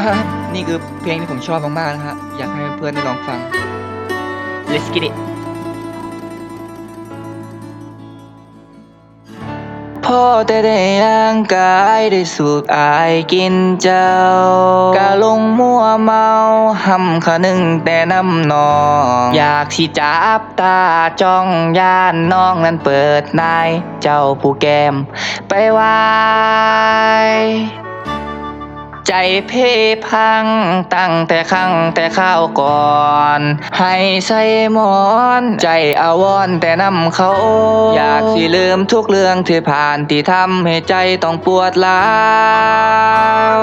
อะนี่คือเพลงที่ผมชอบมากๆนะฮะ อยากให้เพื่อนได้ลองฟัง Let's get it พ่อแต่ได้ร่างกายได้สูบอายกินเจ้ากะลงมัวเมาหำขะนึงแต่น้ำนอง อยากสิจับตาจ้องย่านน้องนั้นเปิดนาย เจ้าผู้แก้มไปไวาย ใจเพพังตั้งแต่ครั้งแต่ข้าวก่อน ให้ใส่หมอน ใจอาวรณ์แต่นำเขา อยากสิลืมทุกเรื่องที่ผ่านที่ทำให้ใจต้องปวดร้าว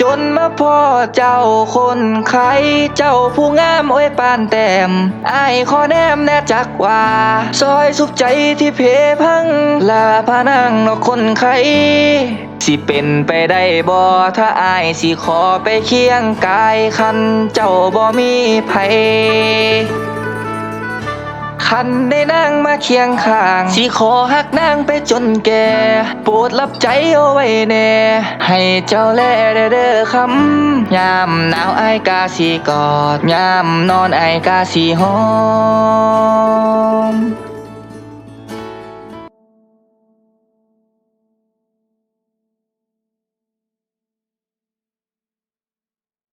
จนมาพ่อเจ้าคนไข้เจ้าผู้งามโอ้ยปานแต้มไอายขอแนมแน่จักว่าซอยสุขใจที่เพพังลาพานังนอกคนไข้ สิเป็นไปได้บ่ถ้าอายสิขอไปเคียงกายคันเจ้าบ่มีไผคันได้นั่งมาเคียงข้าง สิขอหักนางไปจนแก่โปรดรับใจเอาไว้แน่ ให้เจ้าแลเด้อเด้อคำยามหนาวอายกาสีกอด ยามนอนอายกาสีหอม